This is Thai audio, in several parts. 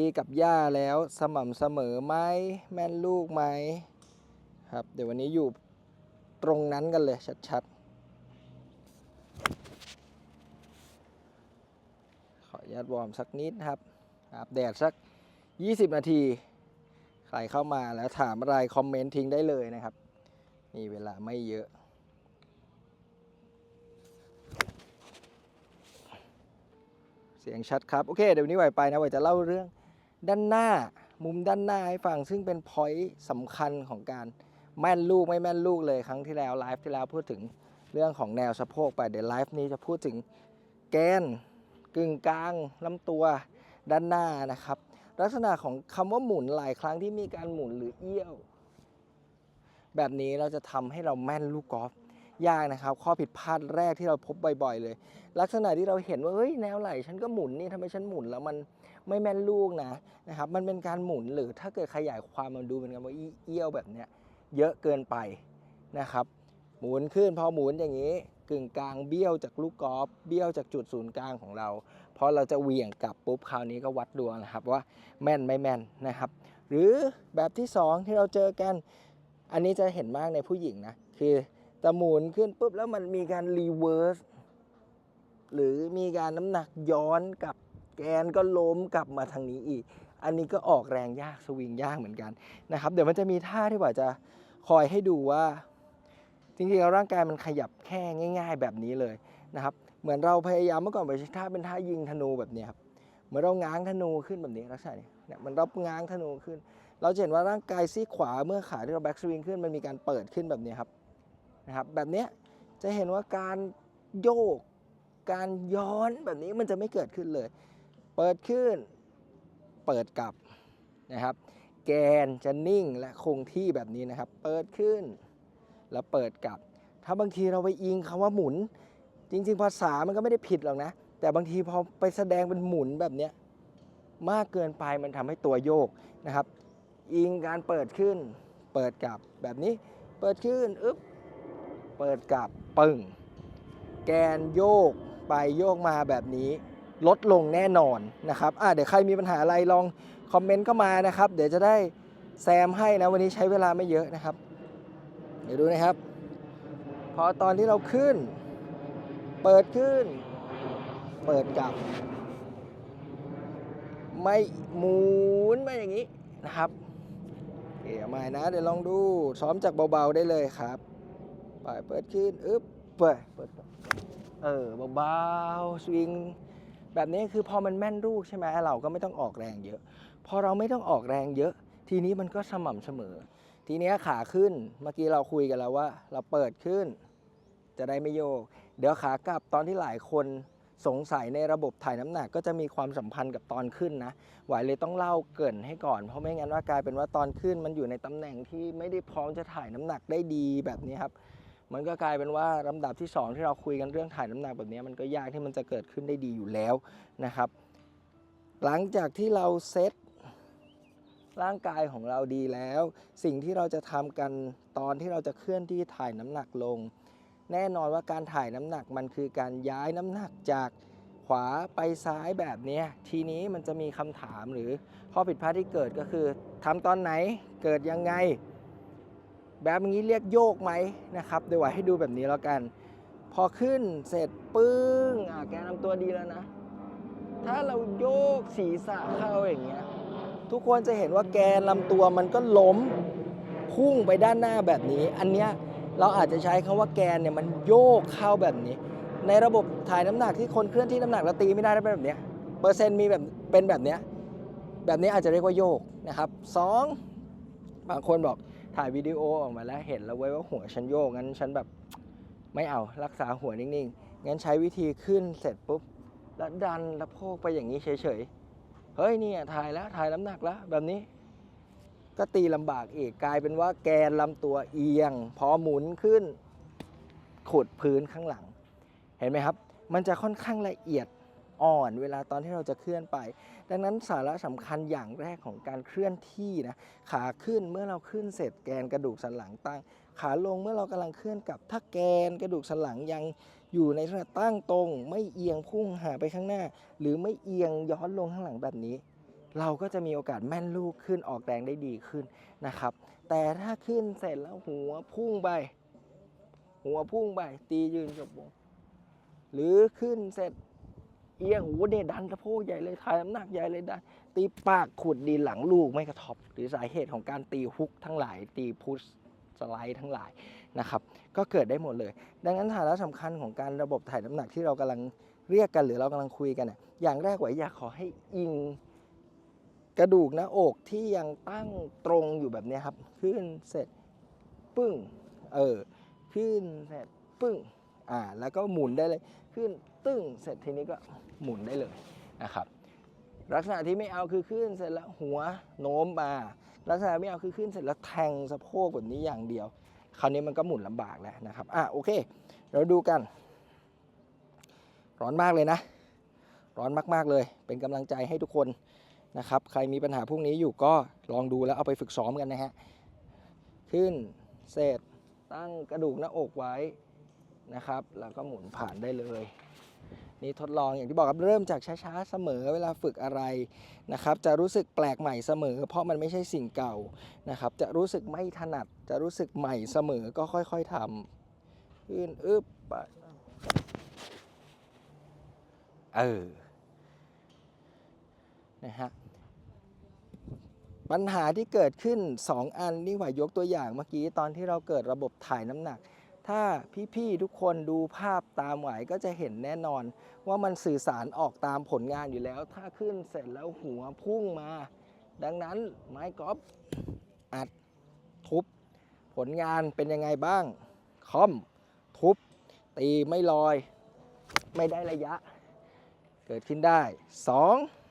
ตีกับหญ้าแล้วสม่ำเสมอไหมแม่นลูกไหมครับ เดี๋ยววันนี้อยู่ตรงนั้นกันเลยชัดๆ ขออนุญาตวอร์มสักนิดครับอาบแดดสัก 20 นาที ใครเข้ามาแล้วถามอะไรคอมเมนต์ทิ้งได้เลยนะครับมีเวลาไม่เยอะเสียงชัดครับ โอเค เดี๋ยววันนี้ไหวไปนะไหวจะเล่าเรื่อง ด้านหน้ามุมด้านหน้าให้ฟัง ซึ่งเป็นพอยต์สำคัญของการแม่นลูกไม่แม่นลูกเลยครั้งที่แล้วไลฟ์ที่แล้วพูดถึงเรื่องของแนวสะโพกไปเดี๋ยวไลฟ์นี้จะพูดถึงแกนกึ่งกลางลำตัวด้านหน้านะครับ ลักษณะของคำว่าหมุนหลายครั้งที่มีการหมุนหรือเอี้ยว แบบนี้เราจะทำให้เราแม่นลูกกอล์ฟยากนะครับ ข้อผิดพลาดแรกที่เราพบบ่อย ๆ เลย ลักษณะที่เราเห็นว่าเฮ้ยแนวไหลฉันก็หมุนนี่ทำไมฉันหมุนแล้วมัน ไม่แม่นลูกนะนะครับมันเป็นการหมุนหรือถ้าเกิดขยายความมันดูเป็นกันว่าเอี้ยวแบบเนี้ยเยอะเกินไปนะครับ หมุนขึ้นพอหมุนอย่างนี้กึ่งกลางเบี้ยวจากลูกกอล์ฟเบี้ยวจากจุดศูนย์กลางของเราพอเราจะเหวี่ยงกลับปุ๊บคราวนี้ก็วัดดวงนะครับว่าแม่นไม่แม่นนะครับ หรือแบบที่สองที่เราเจอกัน อันนี้จะเห็นมากในผู้หญิงนะ คือจะหมุนขึ้นปุ๊บแล้วมันมีการรีเวิร์สหรือมีการน้ำหนักย้อนกลับ แกนก็ล้มกลับมาทางนี้อีก อันนี้ก็ออกแรงยากสวิงยากเหมือนกันนะครับ เดี๋ยวมันจะมีท่าที่ว่าจะคอยให้ดูว่า จริงๆแล้วร่างกายมันขยับแค่ง่าย ๆ แบบนี้เลยนะครับ เหมือนเราพยายามเมื่อก่อนไปท่าเป็นท่ายิงธนูแบบนี้ครับเหมือนเราง้างธนูขึ้นแบบนี้ลักษณะนี้เนี่ยมันรับง้างธนูขึ้น เราจะเห็นว่าร่างกายซีขวาเมื่อขาที่เราแบ็กสวิงขึ้นมันมีการเปิดขึ้นแบบนี้ครับนะครับแบบนี้จะเห็นว่าการโยกการย้อนแบบนี้มันจะไม่เกิดขึ้นเลย เปิดขึ้น เปิดกลับนะครับ แกนจะนิ่งและคงที่แบบนี้นะครับ เปิดขึ้น แล้วเปิดกลับ ถ้าบางทีเราไปอิงคำว่าหมุน จริง ๆ ภาษามันก็ไม่ได้ผิดหรอกนะ แต่บางทีพอไปแสดงเป็นหมุนแบบเนี้ยมากเกินไปมันทำให้ตัวโยกนะครับ อิงการเปิดขึ้น เปิดกลับแบบนี้ เปิดขึ้นอึ๊บเปิดกลับปึ้งแกนโยกไปโยกมาแบบนี้ ลดลงแน่นอนนะครับอะเดี๋ยวใครมีปัญหาอะไรลองคอมเมนต์เข้ามานะครับ เดี๋ยวจะได้แซมให้นะวันนี้ใช้เวลาไม่เยอะนะครับ เดี๋ยวดูนะครับ พอตอนที่เราขึ้น เปิดขึ้น เปิดกลับ ไม่หมุนไม่อย่างนี้นะครับเอาม่นะ เดี๋ยวลองดูซ้อมจากเบาๆได้เลยครับไปเปิดขึ้นอึ๊บเปิดเปิดเออเบาๆสวิง แบบนี้คือพอมันแม่นลูกใช่ไหมเราก็ไม่ต้องออกแรงเยอะ พอเราไม่ต้องออกแรงเยอะ ทีนี้มันก็สม่ำเสมอ ทีนี้ขาขึ้นเมื่อกี้เราคุยกันแล้วว่า เราเปิดขึ้น จะได้ไม่โยก เดี๋ยวขากลับตอนที่หลายคนสงสัยในระบบถ่ายน้ำหนักก็จะมีความสัมพันธ์กับตอนขึ้นนะหวายเลยต้องเล่าเกินให้ก่อน เพราะไม่งั้นว่ากลายเป็นว่าตอนขึ้นมันอยู่ในตำแหน่งที่ไม่ได้พร้อมจะถ่ายน้ำหนักได้ดีแบบนี้ครับ มันก็กลายเป็นว่าลำดับที่สองที่เราคุยกันเรื่องถ่ายน้ำหนักแบบนี้มันก็ยากที่มันจะเกิดขึ้นได้ดีอยู่แล้วนะครับ หลังจากที่เราเซตร่างกายของเราดีแล้ว สิ่งที่เราจะทำกันตอนที่เราจะเคลื่อนที่ถ่ายน้ำหนักลง แน่นอนว่าการถ่ายน้ำหนักมันคือการย้ายน้ำหนักจากขวาไปซ้ายแบบนี้ทีนี้มันจะมีคำถามหรือข้อผิดพลาดที่เกิดก็คือทำตอนไหนเกิดยังไง แบบนี้เรียกโยกไหมนะครับเดี๋ยวไว้ให้ดูแบบนี้แล้วกัน พอขึ้นเสร็จปึ้งอะแกนำตัวดีแล้วนะ ถ้าเราโยกศีรษะเข้าอย่างเงี้ยทุกคนจะเห็นว่าแกนลำตัวมันก็ล้มพุ่งไปด้านหน้าแบบนี้ อันเนี้ยเราอาจจะใช้คำว่าแกนเนี่ยมันโยกเข้าแบบนี้ ในระบบถ่ายน้ำหนักที่คนเคลื่อนที่น้ำหนักแล้วตีไม่ได้ได้เป็นแบบเนี้ยเปอร์เซ็นต์มีแบบเป็นแบบเนี้ยแบบนี้อาจจะเรียกว่าโยกนะครับสองบางคนบอก ถ่ายวิดีโอออกมาแล้วเห็นแล้วเว้ว่าหัวฉันโยกงั้นฉันแบบไม่เอารักษาหัวนิ่งๆงั้นใช้วิธีขึ้นเสร็จปุ๊บแล้วดันแล้วโพกไปอย่างนี้เฉยๆเฮ้ยนี่ถ่ายแล้วถ่ายน้ำหนักแล้วแบบนี้ ก็ตีลำบากอีกกลายเป็นว่าแกนลำตัวเอียง พอหมุนขึ้นขุดพื้นข้างหลัง เห็นไหมครับ มันจะค่อนข้างละเอียดอ่อนเวลาตอนที่เราจะเคลื่อนไป ดังนั้นสาระสำคัญอย่างแรกของการเคลื่อนที่นะขาขึ้นเมื่อเราขึ้นเสร็จแกนกระดูกสันหลังตั้ง ขาลงเมื่อเรากำลังเคลื่อนกลับ ถ้าแกนกระดูกสันหลังยังอยู่ในลักษณะตั้งตรง ไม่เอียงพุ่งหาไปข้างหน้า หรือไม่เอียงย้อนลงข้างหลังแบบนี้ เราก็จะมีโอกาสแม่นลูกขึ้นออกแรงได้ดีขึ้นนะครับ แต่ถ้าขึ้นเสร็จแล้วหัวพุ่งไป หัวพุ่งไปตียืนจบวงหรือขึ้นเสร็จ เอียงโอ้โหเนี่ยดันสะโพกใหญ่เลยถ่ายน้ำหนักใหญ่เลยดันตีปากขุดดินหลังลูกไม่กระทบหรือสาเหตุของการตีฮุกทั้งหลาย ตีพุชสไลด์ทั้งหลายนะครับ ก็เกิดได้หมดเลย ดังนั้นฐานะสำคัญของการระบบถ่ายน้ำหนักที่เรากำลังเรียกกันหรือเรากำลังคุยกันน่ะอย่างแรกไว้อยากขอให้อิงกระดูกหน้าอกที่ยังตั้งตรงอยู่แบบนี้ครับขึ้นเสร็จปึ้งเออขึ้นเสร็จปึ้งอ่าแล้วก็หมุนได้เลยขึ้น ตึ้งเสร็จทีนี้ก็หมุนได้เลยนะครับลักษณะที่ไม่เอาคือขึ้นเสร็จแล้วหัวโน้มมาลักษณะไม่เอาคือขึ้นเสร็จแล้วแทงสะโพกแบบนี้อย่างเดียว คราวนี้มันก็หมุนลำบากแล้วนะครับอะโอเค เราดูกัน ร้อนมากเลยนะ ร้อนมากๆเลย เป็นกำลังใจให้ทุกคนนะครับ ใครมีปัญหาพวกนี้อยู่ก็ลองดูแล้วเอาไปฝึกซ้อมกันนะฮะขึ้นเสร็จตั้งกระดูกหน้าอกไว้นะครับ แล้วก็หมุนผ่านได้เลย นี่ทดลองอย่างที่บอกครับเริ่มจากช้าๆเสมอเวลาฝึกอะไรนะครับจะรู้สึกแปลกใหม่เสมอ เพราะมันไม่ใช่สิ่งเก่านะครับจะรู้สึกไม่ถนัด จะรู้สึกใหม่เสมอก็ค่อยๆทำขึ้นอึบไปเออนะฮะปัญหาที่เกิดขึ้น 2 อันนี่หว่ายกตัวอย่างเมื่อกี้ตอนที่เราเกิดระบบถ่ายน้ำหนัก ถ้าพี่ๆทุกคนดูภาพตามไหวก็จะเห็นแน่นอน ว่ามันสื่อสารออกตามผลงานอยู่แล้ว ถ้าขึ้นเสร็จแล้วหัวพุ่งมา ดังนั้นไม้กอล์ฟอัดทุบ ผลงานเป็นยังไงบ้าง คอม ทุบ ตีไม่ลอย ไม่ได้ระยะ เกิดขึ้นได้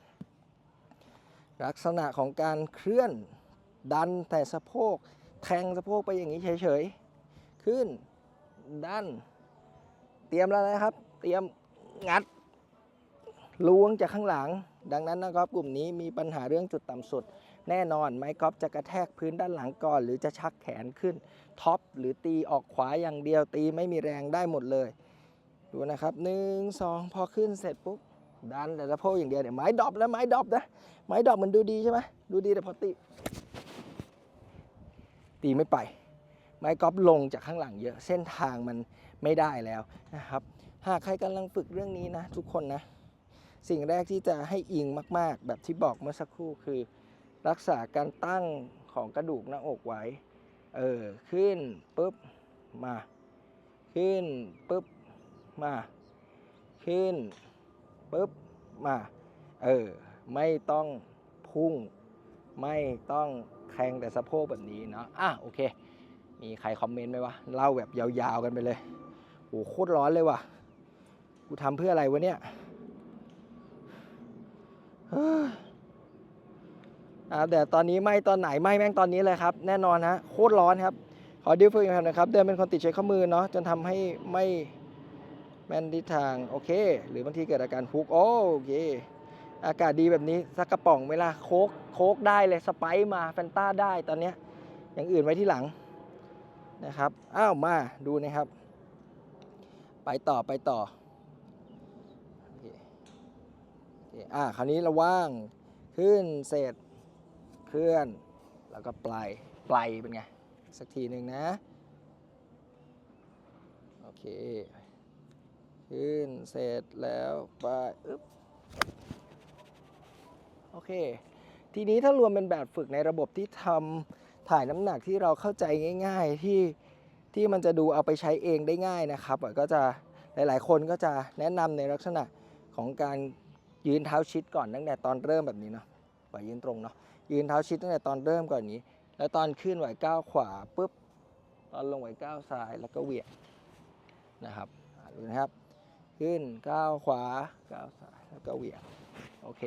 2. ลักษณะของการเคลื่อนดันแต่สะโพก แทงสะโพกไปอย่างนี้เฉยๆ ขึ้น ดัน เตรียมแล้วนะครับ เตรียมงัดล้วงจากข้างหลัง ดังนั้นนะครับกลุ่มนี้มีปัญหาเรื่องจุดต่ำสุด แน่นอนไม้กอล์ฟจะกระแทกพื้นด้านหลังก่อน หรือจะชักแขนขึ้นท็อปหรือตีออกขวาอย่างเดียวตีไม่มีแรงได้หมดเลย ดูนะครับหนึ่งสองพอขึ้นเสร็จปุ๊บดันแต่สะโพกอย่างเดียวเดี๋ยวไม้ดอปแล้วไม้ดอปนะไม้ดอปมันดูดีใช่ไหมดูดีแต่พอตีตีไม่ไป ไม้กอล์ฟลงจากข้างหลังเยอะเส้นทางมันไม่ได้แล้วนะครับ หากใครกำลังฝึกเรื่องนี้นะ ทุกคนนะ สิ่งแรกที่จะให้อิงมาก ๆ แบบที่บอกเมื่อสักครู่คือ รักษาการตั้งของกระดูกหน้าอกไว้ เออ ขึ้นปุ๊บ มา ขึ้นปุ๊บ มา ขึ้นปุ๊บ มา เออ ไม่ต้องพุ่ง ไม่ต้องแทงแต่สะโพกแบบนี้เนาะอะโอเค มีใครคอมเมนต์ไหมวะเล่าแบบยาวๆกันไปเลยโอ้โหโคตรร้อนเลยว่ะกูทำเพื่ออะไรวะเนี่ยอ่าแต่ตอนนี้ไม่ตอนไหนไม่แม่งตอนนี้เลยครับ แน่นอนฮะโคตรร้อนครับ ขอดิวฝึกกันนะครับ เดินเป็นคนติดใช้ข้อมือเนาะจนทำให้ไม่แม่นทิศทางโอเค หรือบางทีเกิดอาการฟุกโอโอเคอากาศดีแบบนี้สักกระป๋องเวลาโคกโคกได้เลยสไปซ์มาแฟนต้าได้ตอนเนี้ยอย่างอื่นไว้ที่หลัง นะครับ อ้าวมาดูนะครับ ไปต่อไปต่อโอเคโอเคอ่าคราวนี้เราว่างขึ้นเสร็จเคลื่อน แล้วก็ปลายปลายเป็นไง สักทีหนึ่งนะ โอเค ขึ้นเสร็จแล้วไปอึ๊บโอเค ทีนี้ถ้ารวมเป็นแบบฝึกในระบบที่ทำ ถ่ายน้ำหนักที่เราเข้าใจง่าย ๆ ที่ที่มันจะดูเอาไปใช้เองได้ง่ายนะครับก็จะหลายๆ คนก็จะแนะนำในลักษณะของการยืนเท้าชิดก่อนตั้งแต่ตอนเริ่มแบบนี้เนาะไหวยืนตรงเนาะยืนเท้าชิดตั้งแต่ตอนเริ่มก่อนนี้ แล้วตอนขึ้นไหวก้าวขวาปุ๊บตอนลงไหวก้าวซ้ายแล้วก็เหวี่ยงนะครับดูนะครับ ขึ้นก้าวขวาก้าวซ้ายแล้วก็เหวี่ยงโอเค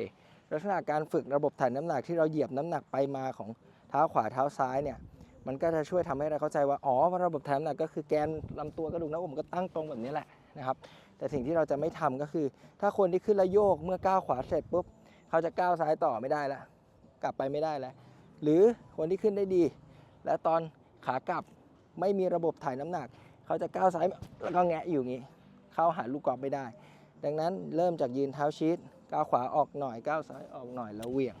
ลักษณะการฝึกระบบถ่ายน้ำหนักที่เราเหยียบน้ำหนักไปมาของ เท้าขวาเท้าซ้ายเนี่ยมันก็จะช่วยทำให้เราเข้าใจว่าอ๋อระบบถ่ายน้ำหนักก็คือแกนลำตัวกระดูกหน้าอกมันก็ตั้งตรงแบบนี้แหละนะครับแต่สิ่งที่เราจะไม่ทำก็คือ ถ้าคนที่ขึ้นแล้วโยกเมื่อก้าวขวาเสร็จปุ๊บเขาจะก้าวซ้ายต่อไม่ได้แล้วกลับไปไม่ได้แล้วหรือคนที่ขึ้นได้ดี และตอนขากลับไม่มีระบบถ่ายน้ำหนัก เขาจะก้าวซ้ายแล้วก็แงะอยู่อย่างนี้เข้าหาลูกกอล์ฟไม่ได้ ดังนั้นเริ่มจากยืนเท้าชิดก้าวขวาออกหน่อยก้าวซ้ายออกหน่อยแล้วเหวี่ยง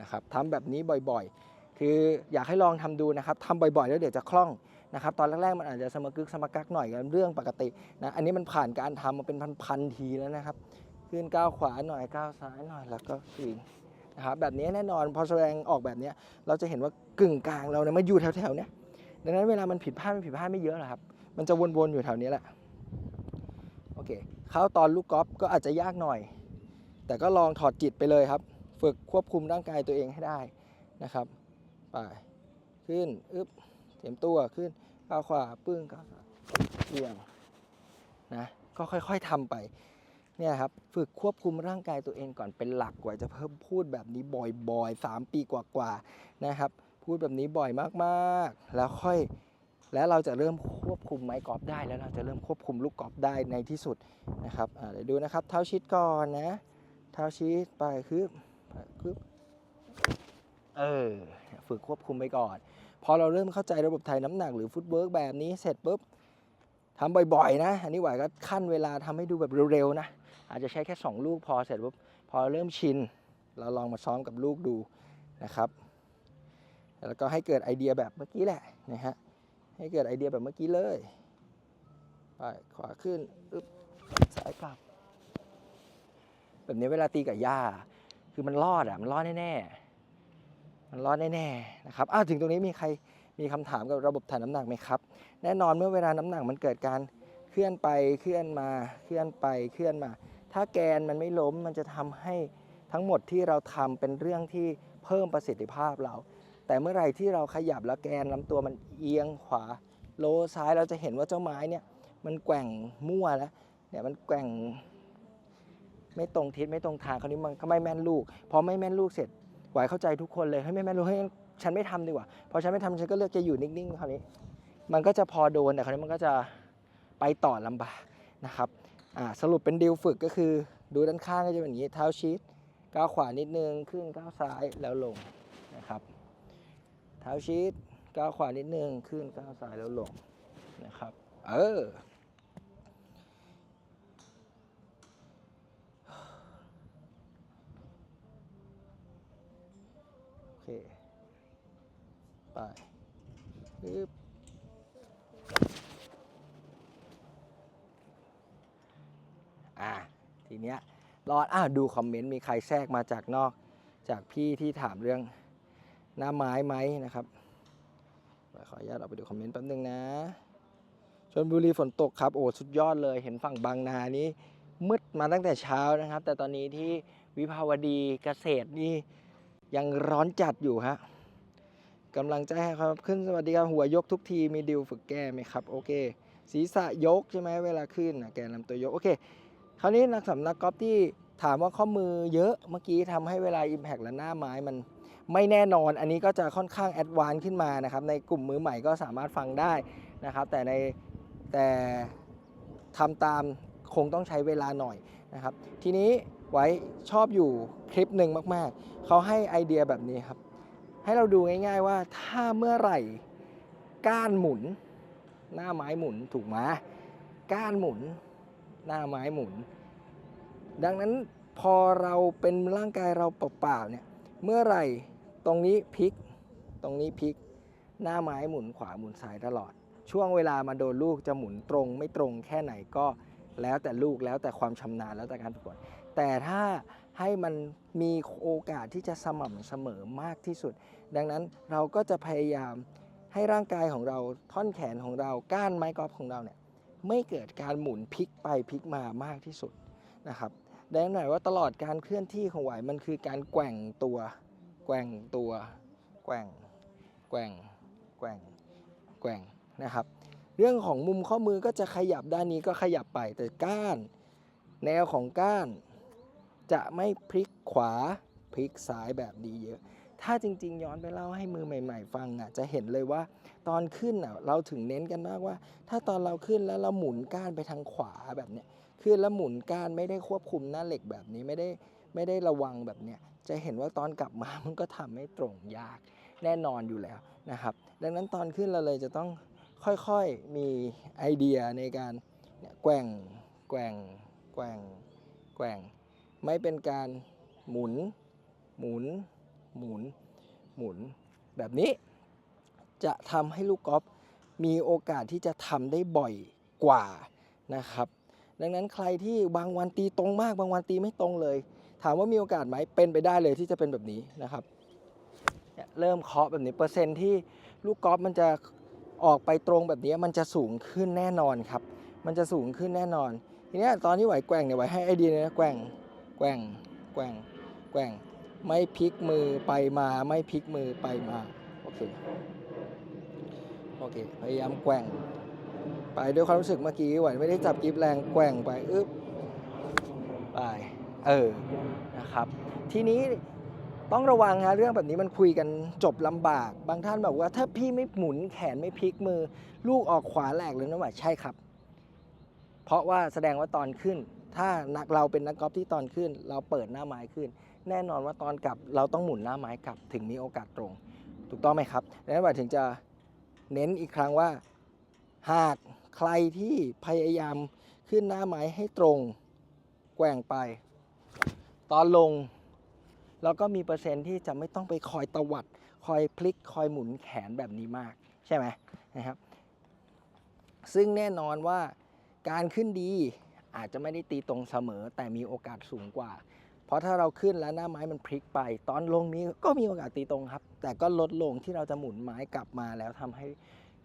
นะครับทำแบบนี้บ่อยๆ คืออยากให้ลองทำดูนะครับทำบ่อยๆ แล้วเดี๋ยวจะคล่องนะครับตอนแรกๆมันอาจจะสมกึกสมกักหน่อยกันเรื่องปกตินะอันนี้มันผ่านการทำมาเป็นพันๆทีแล้วนะครับขึ้นก้าวขวาหน่อยก้าวซ้ายหน่อยแล้วก็คืนนะครับแบบนี้แน่นอนพอแสดงออกแบบนี้เราจะเห็นว่ากึ่งกลางเราเนี่ยมาอยู่แถวๆเนี้ยดังนั้นเวลามันผิดพลาดมันผิดพลาดไม่เยอะหรอกครับ มันจะวนๆอยู่แถวนี้แหละโอเคเข้าตอนลูกกอล์ฟก็อาจจะยากหน่อย แต่ก็ลองถอดจิตไปเลยครับ ฝึกควบคุมร่างกายตัวเองให้ได้นะครับไปขึ้นอึบเตรียมตัวขึ้นก้าวขวาปึ้งก้าวซ้ายเบี่ยงนะก็ค่อยๆทำไปเนี่ยครับฝึกควบคุมร่างกายตัวเองก่อนเป็นหลักกว่าจะเพิ่มพูดแบบนี้บ่อยๆ 3 ปีกว่าๆนะครับ พูดแบบนี้บ่อยมากๆ แล้วค่อยแล้วเราจะเริ่มควบคุมไม้กอล์ฟได้แล้วเราจะเริ่มควบคุมลูกกอล์ฟได้ในที่สุดนะครับอ่าเดี๋ยวดูนะครับ เท้าชิดก่อนนะ เท้าชิดไปคืบไปคืบ เออฝึกควบคุมไปก่อน พอเราเริ่มเข้าใจระบบถ่ายน้ำหนักหรือฟุตเวิร์กแบบนี้เสร็จปุ๊บทำบ่อยๆ นะ อันนี้ไหวก็ขั้นเวลาทำให้ดูแบบเร็วๆนะ อาจจะใช้แค่ 2 ลูกพอเสร็จปุ๊บพอเริ่มชิน เราลองมาซ้อมกับลูกดูนะครับ แล้วก็ให้เกิดไอเดียแบบเมื่อกี้แหละนะฮะให้เกิดไอเดียแบบเมื่อกี้เลยไปขวาขึ้นอึ๊บซ้ายกลับ แบบนี้เวลาตีกับหญ้า คือมันรอดอะมันรอดแน่ๆมันรอดแน่ๆนะครับอ้าวถึงตรงนี้มีใครมีคำถามกับระบบถ่ายน้ำหนักไหมครับ แน่นอนเมื่อเวลาน้ำหนักมันเกิดการเคลื่อนไปเคลื่อนมาเคลื่อนไปเคลื่อนมา ถ้าแกนมันไม่ล้มมันจะทำให้ทั้งหมดที่เราทำเป็นเรื่องที่เพิ่มประสิทธิภาพเรา แต่เมื่อไหร่ที่เราขยับแล้วแกนลำตัวมันเอียงขวาโลซ้ายเราจะเห็นว่าเจ้าไม้เนี่ยมันแกว่งมั่วแล้วเนี่ยมันแกว่ง ไม่ตรงทิศไม่ตรงทางคราวนี้มันก็ไม่แม่นลูกพอไม่แม่นลูกเสร็จไหวเข้าใจทุกคนเลยเฮ้ยไม่แม่นลูกเฮ้ยฉันไม่ทำดีกว่าพอฉันไม่ทำฉันก็เลือกจะอยู่นิ่งๆคราวนี้ มันก็จะพอโดนแต่คราวนี้มันก็จะไปต่อลำบากนะครับสรุปเป็นดิวฝึกก็คือ ดูด้านข้างก็จะเป็นอย่างนี้เท้าชิดก้าวขวานิดนึงขึ้นก้าวซ้ายแล้วลงนะครับ เท้าชิดก้าวขวานิดนึงขึ้นก้าวซ้ายแล้วลงนะครับ เออ โอเค ไปปึ๊บอะทีเนี้ยรอดอะดูคอมเมนต์มีใครแทรกมาจากนอกจากพี่ที่ถามเรื่องหน้าไม้ไหมนะครับขออนุญาตเอาไปดูคอมเมนต์แป๊บนึงนะชนบุรีฝนตกครับ โอ้สุดยอดเลย เห็นฝั่งบางนานี้มืดมาตั้งแต่เช้านะครับ แต่ตอนนี้ที่วิภาวดีเกษตรนี่ ยังร้อนจัดอยู่ฮะกำลังใจให้ครับขึ้นสวัสดีครับหัวยกทุกทีมีดิวฝึกแก้ไหมครับโอเค ศีรษะยกใช่ไหมเวลาขึ้นนะแกนลำตัวยกโอเค คราวนี้นักสำนักกอล์ฟที่ถามว่าข้อมือเยอะเมื่อกี้ทำให้เวลา Impact และหน้าไม้มันไม่แน่นอน อันนี้ก็จะค่อนข้างแอดวานซ์ขึ้นมานะครับ ในกลุ่มมือใหม่ก็สามารถฟังได้นะครับ แต่ในแต่ทำตามคงต้องใช้เวลาหน่อยนะครับ ทีนี้ ไว้ชอบอยู่คลิปหนึ่งมากๆ เขาให้ไอเดียแบบนี้ครับ ให้เราดูง่าย ๆว่าถ้าเมื่อไหร่ก้านหมุน หน้าไม้หมุนถูกไหมก้านหมุน หน้าไม้หมุน ดังนั้นพอเราเป็นร่างกายเราเปล่าๆเนี่ยเมื่อไหร่ตรงนี้พลิก ตรงนี้พลิก หน้าไม้หมุนขวาหมุนซ้ายตลอด ช่วงเวลามาโดนลูกจะหมุนตรง ไม่ตรงแค่ไหนก็แล้วแต่ลูกแล้วแต่ความชำนาญแล้วแต่การฝึกฝน แต่ถ้าให้มันมีโอกาสที่จะสม่ำเสมอมากที่สุด ดังนั้นเราก็จะพยายามให้ร่างกายของเราท่อนแขนของเราก้านไม้กอล์ฟของเราเนี่ยไม่เกิดการหมุนพลิกไปพลิกมามากที่สุดนะครับดังนั้นว่าตลอดการเคลื่อนที่ของไหวมันคือการแกว่งตัว แกว่งตัว แกว่ง แกว่ง แกว่ง แกว่งนะครับ เรื่องของมุมข้อมือก็จะขยับด้านนี้ก็ขยับไปแต่ก้าน แนวของก้าน จะไม่พลิกขวาพลิกซ้ายแบบดีเยอะ ถ้าจริง ๆ ย้อนไปเล่าให้มือใหม่ ๆ ฟังอะจะเห็นเลยว่าตอนขึ้นอะเราถึงเน้นกันมากว่า ถ้าตอนเราขึ้นแล้วเราหมุนก้านไปทางขวาแบบเนี้ยขึ้นแล้วหมุนก้านไม่ได้ควบคุมหน้าเหล็กแบบนี้ไม่ได้ไม่ได้ระวังแบบเนี้ยจะเห็นว่าตอนกลับมามันก็ทำให้ตรงยากแน่นอนอยู่แล้วนะครับ ดังนั้นตอนขึ้นเราเลยจะต้องค่อยๆมีไอเดียในการแกว่งแกว่งแกว่งแกว่ง ไม่เป็นการหมุน หมุน หมุน หมุน แบบนี้ จะทำให้ลูกกอล์ฟมีโอกาสที่จะทำได้บ่อยกว่านะครับ ดังนั้นใครที่บางวันตีตรงมาก บางวันตีไม่ตรงเลย ถามว่ามีโอกาสไหมเป็นไปได้เลยที่จะเป็นแบบนี้นะครับเริ่มเคาะแบบนี้เปอร์เซ็นต์ที่ลูกกอล์ฟมันจะออกไปตรงแบบนี้มันจะสูงขึ้นแน่นอนครับ มันจะสูงขึ้นแน่นอน ทีนี้ตอนที่ไหวแกว่งเนี่ยไหวให้ไอเดียนะแกว่ง แกว่งแกว่งแกว่ง ไม่พลิกมือไปมาไม่พลิกมือไปมา โอเค โอเค พยายามแกว่ง ไปด้วยความรู้สึกเมื่อกี้หวไม่ได้จับกิฟแรงแกว่งไปอึ๊บไปเออนะครับ ทีนี้ต้องระวังฮะเรื่องแบบนี้มันคุยกันจบลำบาก บางท่านบอกว่าถ้าพี่ไม่หมุนแขนไม่พลิกมือ ลูกออกขวาแหลกเลยนะว่าใช่ครับ เพราะว่าแสดงว่าตอนขึ้น ถ้านักเราเป็นนักกอล์ฟที่ตอนขึ้น เราเปิดหน้าไม้ขึ้น แน่นอนว่าตอนกลับเราต้องหมุนหน้าไม้กลับถึงมีโอกาสตรง ถูกต้องไหมครับดังนั้นว่าถึงจะเน้นอีกครั้งว่า หากใครที่พยายามขึ้นหน้าไม้ให้ตรงแกว่งไป ตอนลงเราก็มีเปอร์เซ็นต์ที่จะไม่ต้องไปคอยตวัด คอยพลิกคอยหมุนแขนแบบนี้มาก ใช่ไหมนะครับ ซึ่งแน่นอนว่าการขึ้นดี อาจจะไม่ได้ตีตรงเสมอ แต่มีโอกาสสูงกว่า เพราะถ้าเราขึ้นแล้วหน้าไม้มันพลิกไป ตอนลงนี้ก็มีโอกาสตีตรงครับ แต่ก็ลดลงที่เราจะหมุนไม้กลับมาแล้วทำให้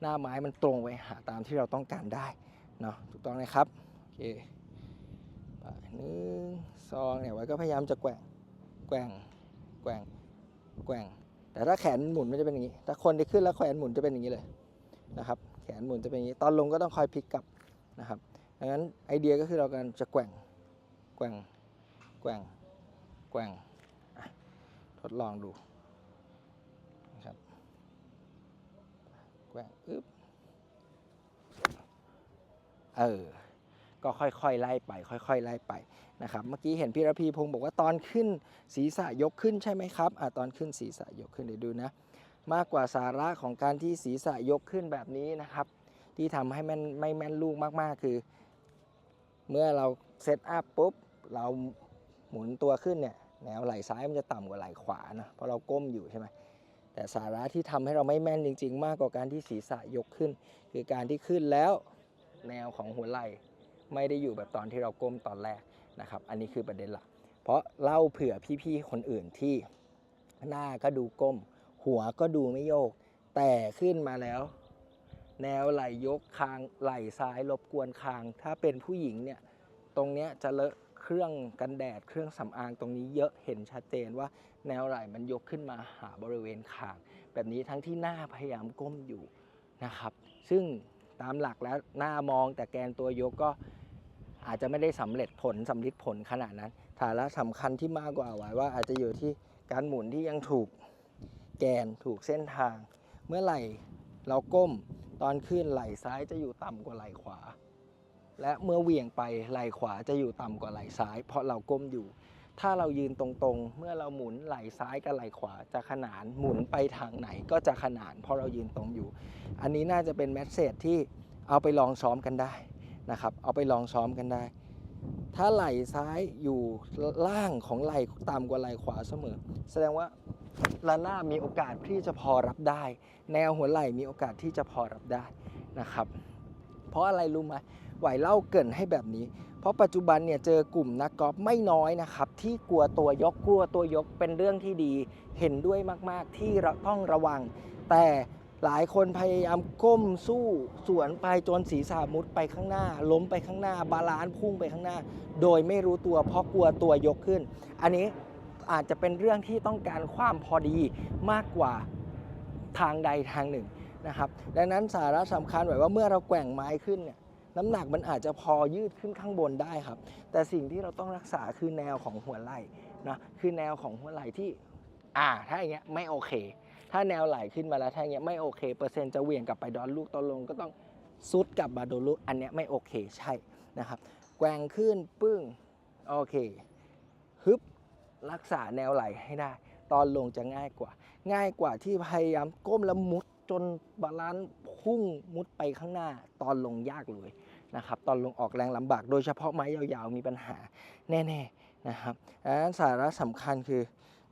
หน้าไม้มันตรงไปหาตามที่เราต้องการได้เนาะถูกต้องนะครับโอเคหนึ่งสองเนี่ยไว้ก็พยายามจะแกว่งแกว่งแกว่งแกว่ง แต่ถ้าแขนหมุนมันจะเป็นอย่างนี้ ถ้าคนที่ขึ้นแล้วแขนหมุนจะเป็นอย่างนี้เลยนะครับ แขนหมุนจะเป็นอย่างนี้ ตอนลงก็ต้องคอยพลิกกลับนะครับ ดังนั้นไอเดียก็คือเราการจะแกว่งแกว่งแกว่งแกว่งทดลองดูนะครับแกว่งอึ๊บเออก็ค่อยๆไล่ไป ค่อยๆไล่ไปนะครับเมื่อกี้เห็นพี่ระพีพงศ์บอกว่าตอนขึ้นศีรษะยกขึ้นใช่ไหมครับอะตอนขึ้นศีรษะยกขึ้นเดี๋ยวดูนะมากกว่าสาระของการที่ศีรษะยกขึ้นแบบนี้นะครับ ที่ทำให้แม่นไม่แม่นลูกมากๆ คือ เมื่อเราเซตอัพปุ๊บเราหมุนตัวขึ้นเนี่ยแนวไหล่ซ้ายมันจะต่ำกว่าไหล่ขวานะเพราะเราก้มอยู่ใช่ไหมแต่สาระที่ทำให้เราไม่แม่นจริง ๆ มากกว่าการที่ศีรษะยกขึ้น คือการที่ขึ้นแล้วแนวของหัวไหล่ไม่ได้อยู่แบบตอนที่เราก้มตอนแรกนะครับ อันนี้คือประเด็นหลัก เพราะเล่าเผื่อพี่ๆคนอื่นที่หน้าก็ดูก้ม หัวก็ดูไม่โยก แต่ขึ้นมาแล้ว แนวไหลยกคางไหลซ้ายรบกวนคาง ถ้าเป็นผู้หญิงเนี่ยตรงเนี้ยจะเลอะเครื่องกันแดดเครื่องสำอางตรงนี้เยอะเห็นชัดเจนว่าแนวไหลมันยกขึ้นมาหาบริเวณคาง แบบนี้ทั้งที่หน้าพยายามก้มอยู่นะครับ ซึ่งตามหลักแล้วหน้ามองแต่แกนตัวยกก็อาจจะไม่ได้สำเร็จผลสำลิดผลขนาดนั้นฐานะสำคัญที่มากกว่าไว้ว่าอาจจะอยู่ที่การหมุนที่ยังถูกแกนถูกเส้นทาง เมื่อไหร่เราก้ม ตอนขึ้นไหล่ซ้ายจะอยู่ต่ำกว่าไหล่ขวา และเมื่อเหวี่ยงไปไหล่ขวาจะอยู่ต่ำกว่าไหล่ซ้าย เพราะเราก้มอยู่ ถ้าเรายืนตรงๆ เมื่อเราหมุนไหล่ซ้ายกับไหล่ขวาจะขนานหมุนไปทางไหนก็จะขนาน เพราะเรายืนตรงอยู่ อันนี้น่าจะเป็นแมสเซจที่เอาไปลองซ้อมกันได้นะครับ เอาไปลองซ้อมกันได้ ถ้าไหล่ซ้ายอยู่ล่างของไหล่ต่ำกว่าไหล่ขวาเสมอ แสดงว่า ระนามีโอกาสที่จะพอรับได้ แนวหัวไหล่มีโอกาสที่จะพอรับได้นะครับ เพราะอะไรรู้ไหมไหวเล่าเกินให้แบบนี้ เพราะปัจจุบันเนี่ยเจอกลุ่มนักกอล์ฟไม่น้อยนะครับ ที่กลัวตัวยกกลัวตัวยกเป็นเรื่องที่ดี เห็นด้วยมากๆที่เราต้องระวัง แต่หลายคนพยายามก้มสู้สวนไปจนศีรษะมุดไปข้างหน้า ล้มไปข้างหน้า บาลานซ์พุ่งไปข้างหน้า โดยไม่รู้ตัวเพราะกลัวตัวยกขึ้น อันนี้ อาจจะเป็นเรื่องที่ต้องการความพอดีมากกว่าทางใดทางหนึ่งนะครับดังนั้นสาระสำคัญไว้ว่าเมื่อเราแกว่งไม้ขึ้นเนี่ยน้ำหนักมันอาจจะพอยืดขึ้นข้างบนได้ครับ แต่สิ่งที่เราต้องรักษาคือแนวของหัวไหล่นะคือแนวของหัวไหล่ที่อ่าถ้าอย่างเงี้ยไม่โอเค ถ้าแนวไหลขึ้นมาแล้วถ้าอย่างเงี้ยไม่โอเค เปอร์เซ็นต์จะเหวี่ยงกลับไปดอนลูกตอนลงก็ต้องซุดกลับมาโดนลูกอันเนี้ยไม่โอเคใช่นะครับแกว่งขึ้นปึ้งโอเคฮึบ รักษาแนวไหลให้ได้ ตอนลงจะง่ายกว่า ง่ายกว่าที่พยายามก้มแล้วมุดจนบาลานซ์พุ่งมุดไปข้างหน้า ตอนลงยากเลยนะครับตอนลงออกแรงลำบาก โดยเฉพาะไม้ยาวๆมีปัญหาแน่ๆนะครับดังนั้นสาระสำคัญคือ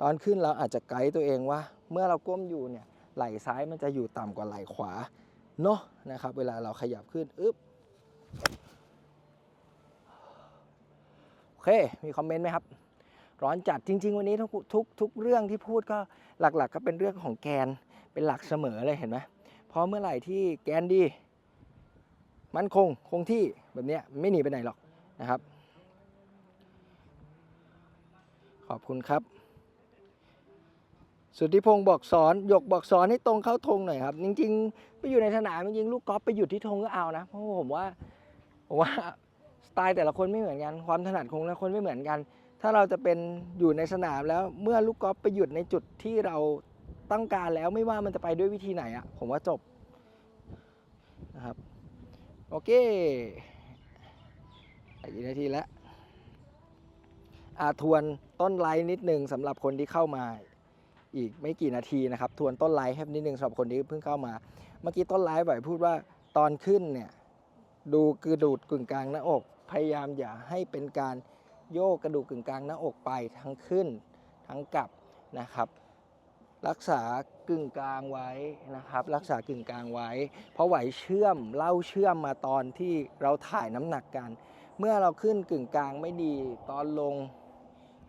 ตอนขึ้นเราอาจจะไกด์ตัวเองว่า เมื่อเราก้มอยู่เนี่ยไหล่ซ้ายมันจะอยู่ต่ำกว่าไหล่ขวาเนาะนะครับเวลาเราขยับขึ้นอึ๊บโอเค มีคอมเมนต์ไหมครับ ร้อนจัดจริง ๆ วันนี้ทุกทุกทุกเรื่องที่พูดก็หลักๆ ก็เป็นเรื่องของแกนเป็นหลักเสมอเลยเห็นไหมเพราะเมื่อไหร่ที่แกนดี มั่นคงคงที่แบบนี้ไม่หนีไปไหนหรอกนะครับ ขอบคุณครับ สุทธิพงศ์บอกสอนหยกบอกสอนให้ตรงเข้าธงหน่อยครับจริงๆไปอยู่ในสนามจริงๆลูกกอล์ฟไปหยุดที่ธงก็เอานะ เพราะผมว่าผมว่าสไตล์แต่ละคนไม่เหมือนกัน ความถนัดของแต่ละคนไม่เหมือนกัน ถ้าเราจะเป็นอยู่ในสนามแล้วเมื่อลูกกอล์ฟไปหยุดในจุดที่เราต้องการแล้วไม่ว่ามันจะไปด้วยวิธีไหนอะผมว่าจบนะครับโอเคอีกนาทีแล้วอาทวนต้นไลน์นิดนึงสำหรับคนที่เข้ามาอีกไม่กี่นาทีนะครับ ทวนต้นไลน์ให้นิดนึงสำหรับคนที่เพิ่งเข้ามา เมื่อกี้ต้นไลน์บ่อยพูดว่าตอนขึ้นเนี่ย ดูกระดูกกึ่งกลางหน้าอก พยายามอย่าให้เป็นการ โยกกระดูกกึ่งกลางหน้าอกไปทั้งขึ้นทั้งกลับนะครับ รักษากึ่งกลางไว้นะครับ รักษากึ่งกลางไว้ เพราะไหวเชื่อมเล่าเชื่อมมาตอนที่เราถ่ายน้ำหนักกัน เมื่อเราขึ้นกึ่งกลางไม่ดีตอนลง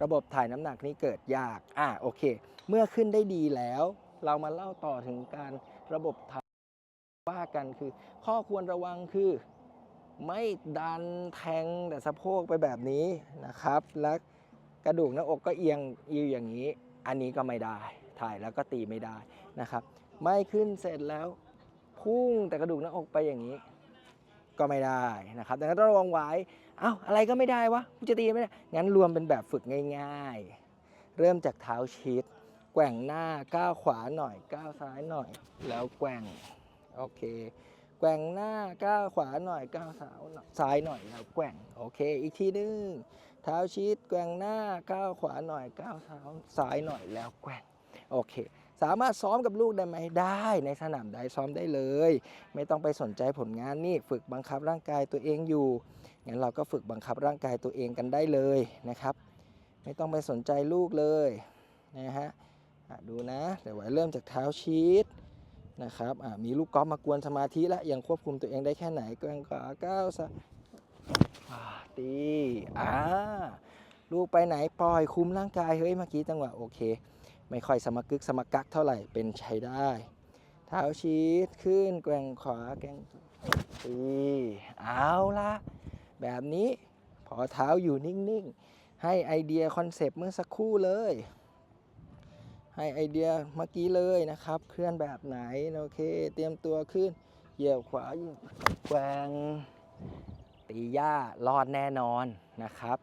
ระบบถ่ายน้ำหนักนี้เกิดยากอะโอเค เมื่อขึ้นได้ดีแล้ว เรามาเล่าต่อถึงการระบบถ่ายว่ากันคือ ข้อควรระวังคือ ไม่ดันแทงแต่สะโพกไปแบบนี้นะครับ และกระดูกหน้าอกก็เอียงอียงอย่างนี้ อันนี้ก็ไม่ได้ถ่ายแล้วก็ตีไม่ได้นะครับ ไม่ขึ้นเสร็จแล้วพุ่งแต่กระดูกหน้าอกไปอย่างนี้ ก็ไม่ได้นะครับดังนั้นต้องระวังไว้เอ้าอะไรก็ไม่ได้วะกูจะตีไม่ได้งั้นรวมเป็นแบบฝึกง่ายๆ เริ่มจากเท้าชิดแกว่งหน้าก้าวขวาหน่อยก้าวซ้ายหน่อย แล้วแกว่งโอเค แกว่งหน้าก้าวขวาหน่อยก้าวซ้ายซ้ายหน่อยแล้วแกว่งโอเค อีกทีนึงเท้าชิดแกว่งหน้าก้าวขวาหน่อยก้าวเท้าซ้ายหน่อยแล้วแกว่งโอเค สามารถซ้อมกับลูกได้ไหมได้ในสนามได้ซ้อมได้เลย ไม่ต้องไปสนใจผลงานนี่ฝึกบังคับร่างกายตัวเองอยู่งั้นเราก็ฝึกบังคับร่างกายตัวเองกันได้เลยนะครับ ไม่ต้องไปสนใจลูกเลยนะฮะดูนะเดี๋ยวไว้เริ่มจากเท้าชีต นะครับมีลูกกอล์ฟมากวนสมาธิแล้วยังควบคุมตัวเองได้แค่ไหนแกว่งขวาก้าวซ้ายตีอ่าลูกไปไหนปล่อยคุมร่างกายเฮ้ยเมื่อกี้จังหวะโอเค ไม่ค่อยสมกึกสมกักเท่าไหร่เป็นใช้ได้เท้าชีตขึ้นแกว่งขวาแกว่งตีเอาละแบบนี้พอเท้าอยู่นิ่ง ๆ ให้ไอเดียคอนเซปต์เมื่อสักครู่เลย ให้ไอเดียเมื่อกี้เลยนะครับ เคลื่อนแบบไหน โอเค เตรียมตัวขึ้น เหยียบขวาแกวงตีหญ้ารอดแน่นอนนะครับ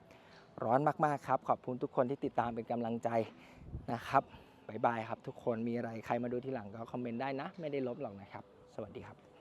ร้อนมาก ๆ ครับ ขอบคุณทุกคนที่ติดตามเป็นกำลังใจนะครับบายบายครับทุกคนมีอะไรใครมาดูทีหลังก็คอมเมนต์ได้นะ ไม่ได้ลบหรอกนะครับ สวัสดีครับ